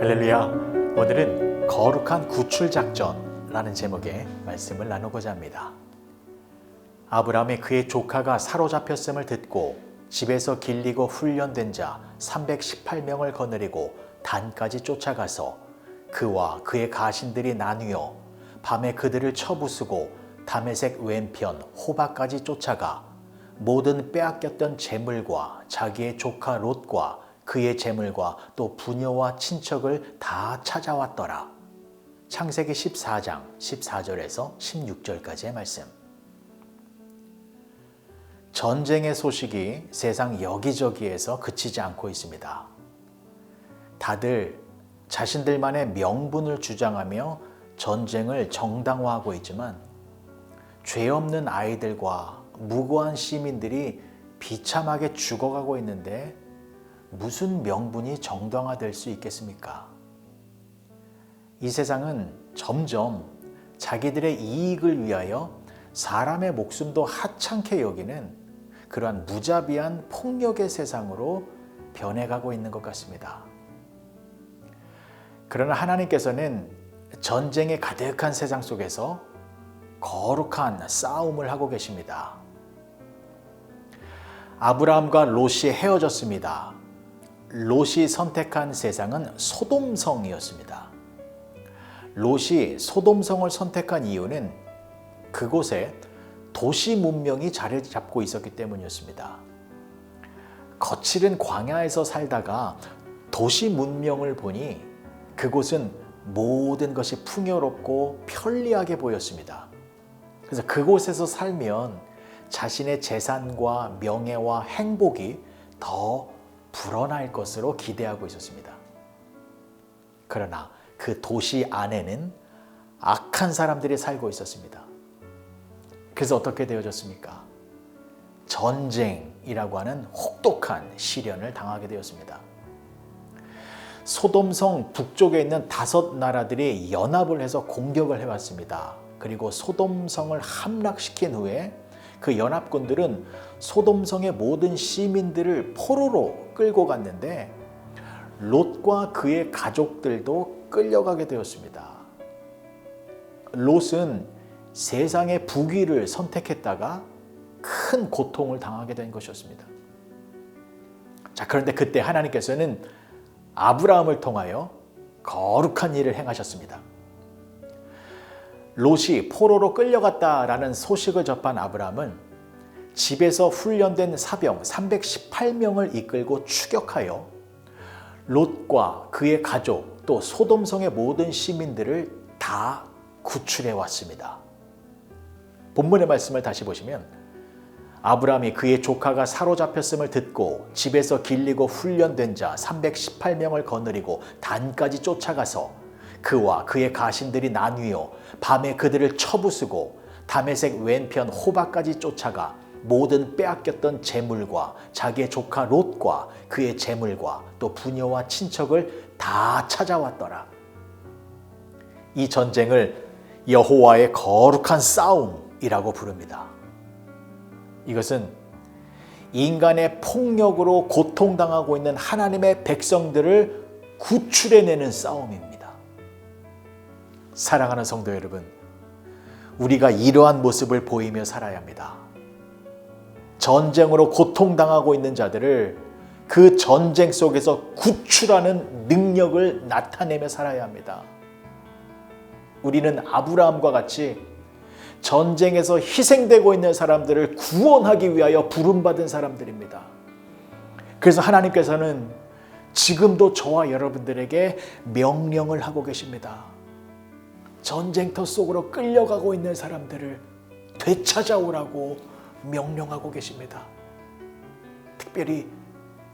할렐루야. 오늘은 거룩한 구출 작전라는 제목의 말씀을 나누고자 합니다. 아브라함이 그의 조카가 사로잡혔음을 듣고 집에서 길리고 훈련된 자 318명을 거느리고 단까지 쫓아가서 그와 그의 가신들이 나뉘어 밤에 그들을 쳐부수고 담에색 왼편 호박까지 쫓아가 모든 빼앗겼던 재물과 자기의 조카 롯과 그의 재물과 또 부녀와 친척을 다 찾아왔더라. 창세기 14장 14절에서 16절까지의 말씀. 전쟁의 소식이 세상 여기저기에서 그치지 않고 있습니다. 다들 자신들만의 명분을 주장하며 전쟁을 정당화하고 있지만 죄 없는 아이들과 무고한 시민들이 비참하게 죽어가고 있는데 무슨 명분이 정당화될 수 있겠습니까? 이 세상은 점점 자기들의 이익을 위하여 사람의 목숨도 하찮게 여기는 그러한 무자비한 폭력의 세상으로 변해가고 있는 것 같습니다. 그러나 하나님께서는 전쟁에 가득한 세상 속에서 거룩한 싸움을 하고 계십니다. 아브라함과 롯이 헤어졌습니다. 롯이 선택한 세상은 소돔성이었습니다. 롯이 소돔성을 선택한 이유는 그곳에 도시 문명이 자리를 잡고 있었기 때문이었습니다. 거칠은 광야에서 살다가 도시 문명을 보니 그곳은 모든 것이 풍요롭고 편리하게 보였습니다. 그래서 그곳에서 살면 자신의 재산과 명예와 행복이 더 불어날 것으로 기대하고 있었습니다. 그러나 그 도시 안에는 악한 사람들이 살고 있었습니다. 그래서 어떻게 되어졌습니까? 전쟁이라고 하는 혹독한 시련을 당하게 되었습니다. 소돔성 북쪽에 있는 다섯 나라들이 연합을 해서 공격을 해왔습니다. 그리고 소돔성을 함락시킨 후에 그 연합군들은 소돔성의 모든 시민들을 포로로 끌고 갔는데 롯과 그의 가족들도 끌려가게 되었습니다. 롯은 세상의 부귀를 선택했다가 큰 고통을 당하게 된 것이었습니다. 자, 그런데 그때 하나님께서는 아브라함을 통하여 거룩한 일을 행하셨습니다. 롯이 포로로 끌려갔다라는 소식을 접한 아브라함은 집에서 훈련된 사병 318명을 이끌고 추격하여 롯과 그의 가족 또 소돔성의 모든 시민들을 다 구출해 왔습니다. 본문의 말씀을 다시 보시면 아브라함이 그의 조카가 사로잡혔음을 듣고 집에서 길리고 훈련된 자 318명을 거느리고 단까지 쫓아가서 그와 그의 가신들이 나뉘어 밤에 그들을 쳐부수고 담에색 왼편 호박까지 쫓아가 모든 빼앗겼던 재물과 자기의 조카 롯과 그의 재물과 또 부녀와 친척을 다 찾아왔더라. 이 전쟁을 여호와의 거룩한 싸움이라고 부릅니다. 이것은 인간의 폭력으로 고통당하고 있는 하나님의 백성들을 구출해내는 싸움입니다. 사랑하는 성도 여러분, 우리가 이러한 모습을 보이며 살아야 합니다. 전쟁으로 고통당하고 있는 자들을 그 전쟁 속에서 구출하는 능력을 나타내며 살아야 합니다. 우리는 아브라함과 같이 전쟁에서 희생되고 있는 사람들을 구원하기 위하여 부름받은 사람들입니다. 그래서 하나님께서는 지금도 저와 여러분들에게 명령을 하고 계십니다. 전쟁터 속으로 끌려가고 있는 사람들을 되찾아오라고 명령하고 계십니다. 특별히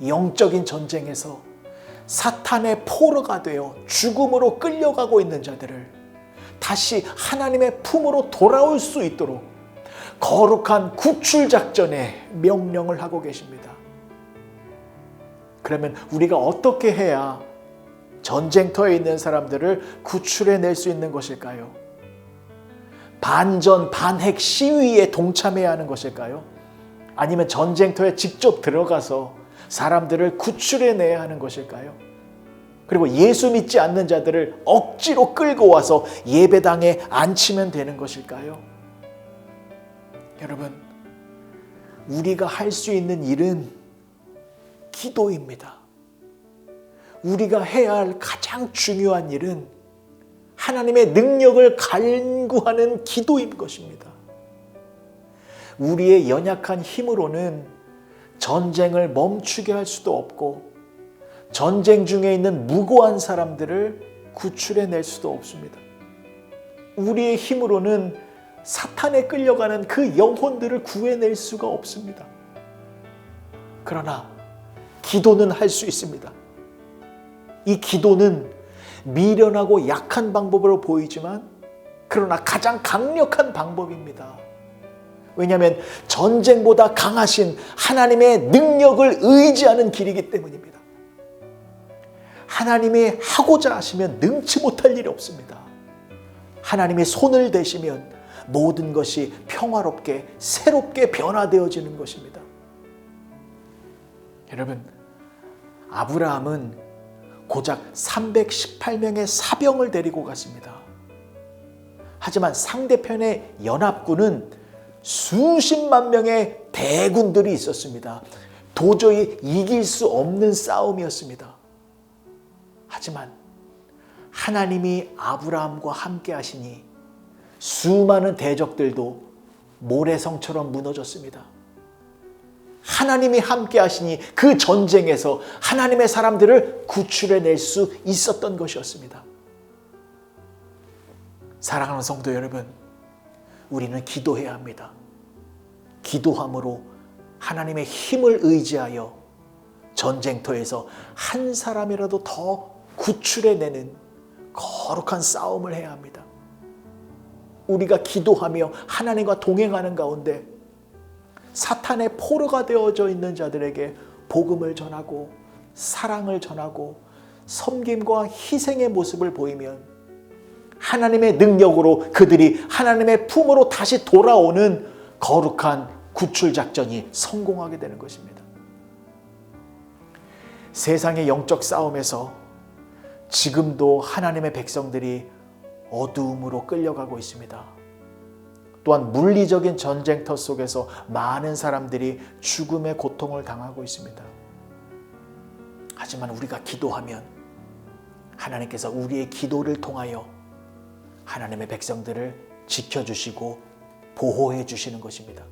영적인 전쟁에서 사탄의 포로가 되어 죽음으로 끌려가고 있는 자들을 다시 하나님의 품으로 돌아올 수 있도록 거룩한 구출 작전에 명령을 하고 계십니다. 그러면 우리가 어떻게 해야 전쟁터에 있는 사람들을 구출해 낼 수 있는 것일까요? 반전 반핵 시위에 동참해야 하는 것일까요? 아니면 전쟁터에 직접 들어가서 사람들을 구출해 내야 하는 것일까요? 그리고 예수 믿지 않는 자들을 억지로 끌고 와서 예배당에 앉히면 되는 것일까요? 여러분, 우리가 할 수 있는 일은 기도입니다. 우리가 해야 할 가장 중요한 일은 하나님의 능력을 간구하는 기도인 것입니다. 우리의 연약한 힘으로는 전쟁을 멈추게 할 수도 없고 전쟁 중에 있는 무고한 사람들을 구출해 낼 수도 없습니다. 우리의 힘으로는 사탄에 끌려가는 그 영혼들을 구해낼 수가 없습니다. 그러나 기도는 할 수 있습니다. 이 기도는 미련하고 약한 방법으로 보이지만 그러나 가장 강력한 방법입니다. 왜냐하면 전쟁보다 강하신 하나님의 능력을 의지하는 길이기 때문입니다. 하나님이 하고자 하시면 능치 못할 일이 없습니다. 하나님의 손을 대시면 모든 것이 평화롭게 새롭게 변화되어지는 것입니다. 여러분, 아브라함은 고작 318명의 사병을 데리고 갔습니다. 하지만 상대편의 연합군은 수십만 명의 대군들이 있었습니다. 도저히 이길 수 없는 싸움이었습니다. 하지만 하나님이 아브라함과 함께 하시니 수많은 대적들도 모래성처럼 무너졌습니다. 하나님이 함께 하시니 그 전쟁에서 하나님의 사람들을 구출해 낼 수 있었던 것이었습니다. 사랑하는 성도 여러분, 우리는 기도해야 합니다. 기도함으로 하나님의 힘을 의지하여 전쟁터에서 한 사람이라도 더 구출해 내는 거룩한 싸움을 해야 합니다. 우리가 기도하며 하나님과 동행하는 가운데 사탄의 포로가 되어져 있는 자들에게 복음을 전하고 사랑을 전하고 섬김과 희생의 모습을 보이면 하나님의 능력으로 그들이 하나님의 품으로 다시 돌아오는 거룩한 구출 작전이 성공하게 되는 것입니다. 세상의 영적 싸움에서 지금도 하나님의 백성들이 어두움으로 끌려가고 있습니다. 또한 물리적인 전쟁터 속에서 많은 사람들이 죽음의 고통을 당하고 있습니다. 하지만 우리가 기도하면 하나님께서 우리의 기도를 통하여 하나님의 백성들을 지켜주시고 보호해 주시는 것입니다.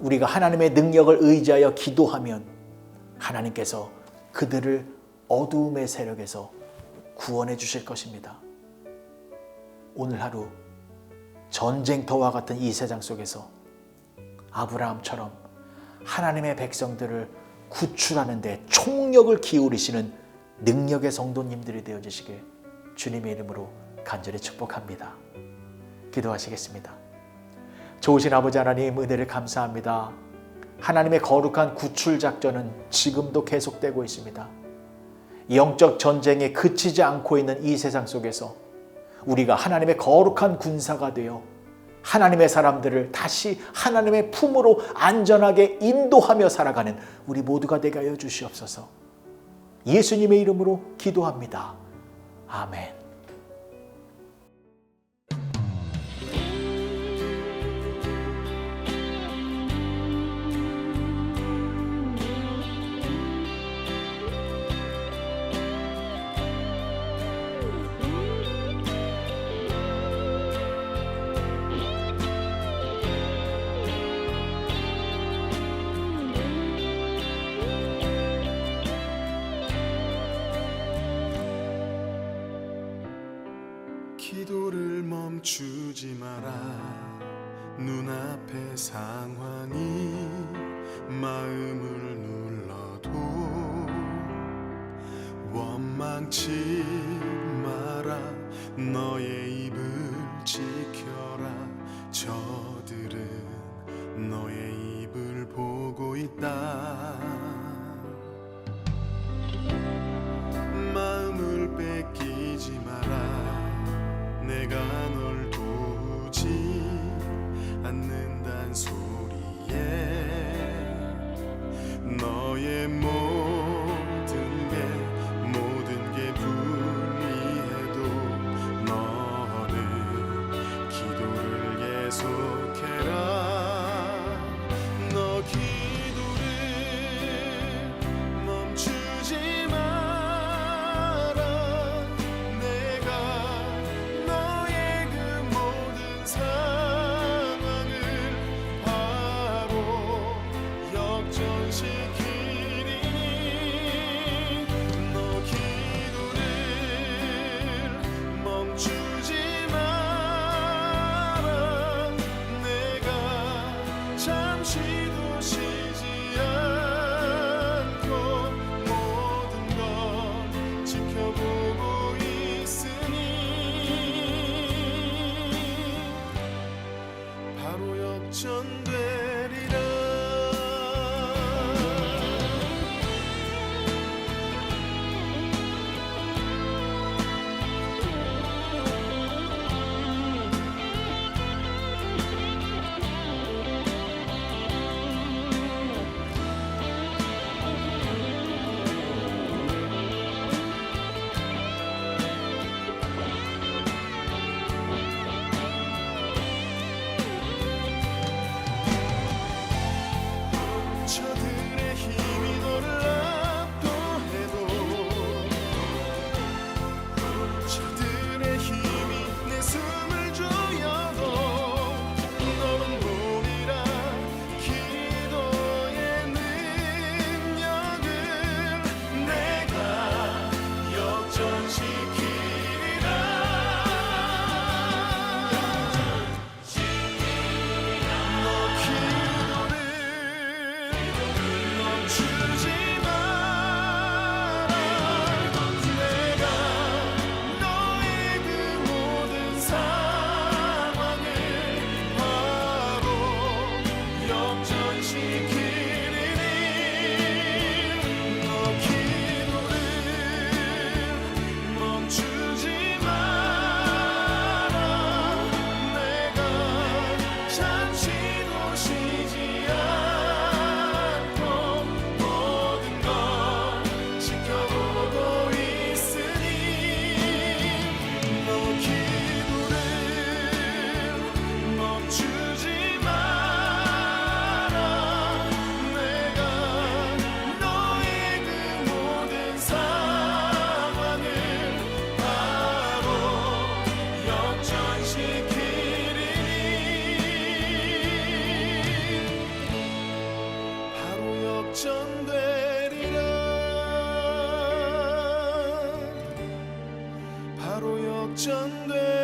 우리가 하나님의 능력을 의지하여 기도하면 하나님께서 그들을 어두움의 세력에서 구원해 주실 것입니다. 오늘 하루 전쟁터와 같은 이 세상 속에서 아브라함처럼 하나님의 백성들을 구출하는 데 총력을 기울이시는 능력의 성도님들이 되어주시길 주님의 이름으로 간절히 축복합니다. 기도하시겠습니다. 좋으신 아버지 하나님 은혜를 감사합니다. 하나님의 거룩한 구출 작전은 지금도 계속되고 있습니다. 영적 전쟁에 그치지 않고 있는 이 세상 속에서 우리가 하나님의 거룩한 군사가 되어 하나님의 사람들을 다시 하나님의 품으로 안전하게 인도하며 살아가는 우리 모두가 되게 하여 주시옵소서. 예수님의 이름으로 기도합니다. 아멘. 기도를 멈추지 마라. 눈앞의 상황이 마음을 눌러도 원망치 마라. 너의 입을 지켜라. 저들은 成对